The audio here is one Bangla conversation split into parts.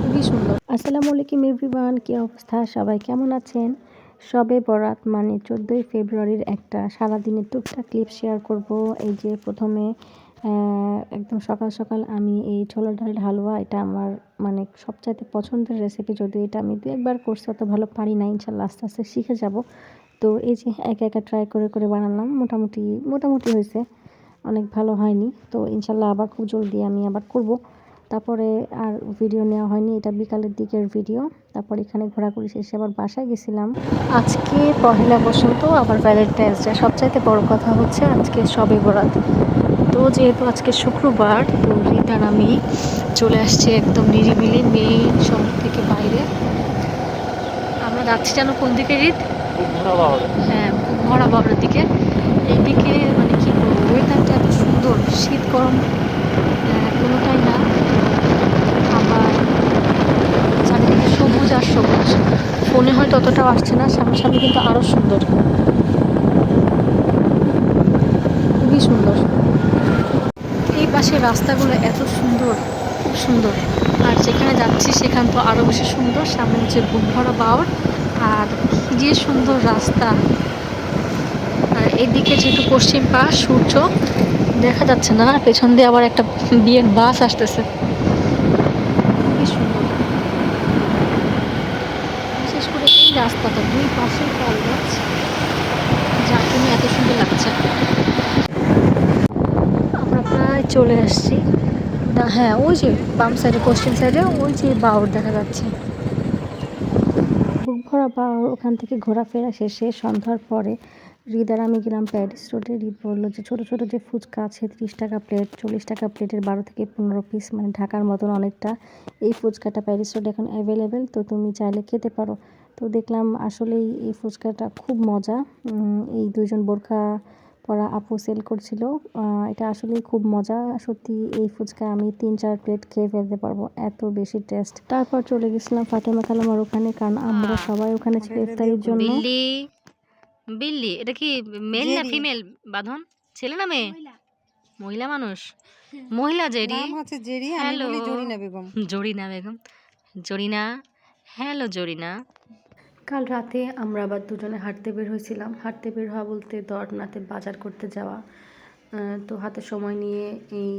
খুবই সুন্দর আসসালামু আলাইকুম এভরিওয়ান, কী অবস্থা? সবাই কেমন আছেন? সবে বরাত মানে চোদ্দোই ফেব্রুয়ারির একটা সারাদিনের টুকটাক ক্লিপ শেয়ার করব। এই যে প্রথমে একদম সকাল সকাল আমি এই ছোলার ডালের হালুয়া, এটা আমার মানে সবচাইতে পছন্দের রেসিপি যদিও এটা আমি দু একবার করছি, অত ভালো পারি না, ইনশাল্লাহ আস্তে আস্তে শিখে যাব। তো এই যে একা একা ট্রাই করে করে বানালাম, মোটামুটি মোটামুটি হয়েছে। অনেক ভালো হয়নি। তো ইনশাল্লাহ আবার খুব জলদি আমি আবার করব। তারপরে আর ভিডিও নেওয়া হয়নি এটা বিকালের দিকের ভিডিও তারপর এখানে ঘোরাঘুরি শেষে আবার বাসায় গেছিলাম। আজকে পহেলা বসন্ত আবার ভ্যালেন্টাইন্স ডে সবচাইতে বড় কথা হচ্ছে আজকে সবে বরাত। তো যেহেতু আজকে শুক্রবার তো রিতার আমি চলে আসছি একদম নিরিবিলি মেইন শহর থেকে বাইরে। আমরা যাচ্ছি যেন কোন দিকে রিত? হ্যাঁ ভরা বাবার দিকে। এইদিকে মানে কি বলব ওয়েদারটা এত সুন্দর শীত গরম আহ, কোনোটাই না। আবার চারিদিকে সবুজ আর সবুজ। ফোনে হয়তো অতটাও আসছে না সামনাসামনি কিন্তু আরও সুন্দর। খুবই সুন্দর। এই পাশে রাস্তাগুলো এত সুন্দর খুব সুন্দর। আর যেখানে যাচ্ছি সেখান তো আরও বেশি সুন্দর। সামনে হচ্ছে বুকভরা বাউর আর যে সুন্দর রাস্তা। আর এদিকে যেহেতু পশ্চিম পাশ সূর্য দেখা যাচ্ছে না। পেছন দিয়ে আবার একটা বিয়ের বাস আসতেছে। বিশেষ করে দুই পাশে এত সুন্দর লাগছে। আমরা প্রায় চলে আসছি। হ্যাঁ ওই যে বাম সাইডে পশ্চিম সাইডে ওই যে বাউর দেখা যাচ্ছে। বুক বা ওখান থেকে ঘোরাফেরা শেষে সন্ধ্যার পরে রিদার আমি গেলাম প্যারিস রোডে রিদ বলল যে, ছোটো ছোটো যে ফুচকা আছে, তিরিশ টাকা প্লেট চল্লিশ টাকা প্লেটের বারো থেকে পনেরো পিস মানে ঢাকার মতন অনেকটা, এই ফুচকাটা প্যারিস রোডে এখন অ্যাভেলেবেল তো তুমি চাইলে খেতে পারো। তো দেখলাম আসলেই এই ফুচকাটা খুব মজা। এই দুজন বোরখা পরা আপু সেল করছিল। এটা আসলে খুব মজা। সত্যি এই ফুচকা আমি তিন চার প্লেট খেয়ে ফেলতে পারব। এত বেশি টেস্ট তারপর চলে গেছিলাম ফাতেমা খালামার ওখানে কারণ আমরা সবাই ওখানে ছিল ইফতারির জন্য। বিল্লি বিল্লি এটা কি মেল না ফিমেল বাঁধন? ছেলে না মেয়ে? মহিলা। মানুষ? মহিলা জেরি? নাম হচ্ছে জেরি আমি বলি জরিনা বেগম। জরিনা বেগম। জরিনা? হ্যালো জরিনা। কাল রাতে আমরা আবার দুজনে হাঁটতে বের হয়েছিলাম। হাঁটতে বের হওয়া বলতে দর্টনাতে বাজার করতে যাওয়া। তো হাতে সময় নিয়ে এই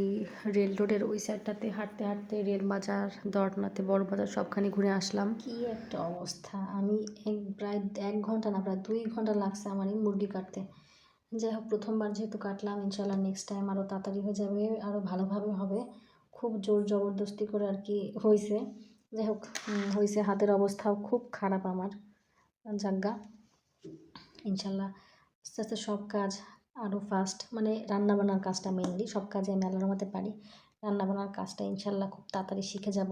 রেল রোডের ওই সাইডটাতে হাঁটতে হাঁটতে রেল বাজার দর্টনাতে বড় বাজার সবখানে ঘুরে আসলাম। কি একটা অবস্থা! আমি এক, প্রায় এক ঘণ্টা না, প্রায় দুই ঘণ্টা লাগছে আমার এই মুরগি কাটতে। যাই হোক, প্রথমবার যেহেতু কাটলাম ইনশাল্লাহ নেক্সট টাইম আরও তাড়াতাড়ি হয়ে যাবে আরও ভালোভাবে হবে। খুব জোর জবরদস্তি করে আর কি হয়েছে যাই হোক হয়েছে হাতের অবস্থাও খুব খারাপ আমার। জাগা। ইনশাল্লাহ আস্তে আস্তে সব কাজ আরও ফাস্ট মানে রান্না বান্নার কাজটা মেনলি সব কাজে আমি আল্লাহর পারি। রান্না বান্নার কাজটা ইনশাল্লাহ খুব তাড়াতাড়ি শিখে যাব।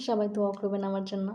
সবাই দোয়া করবেন আমার জন্য।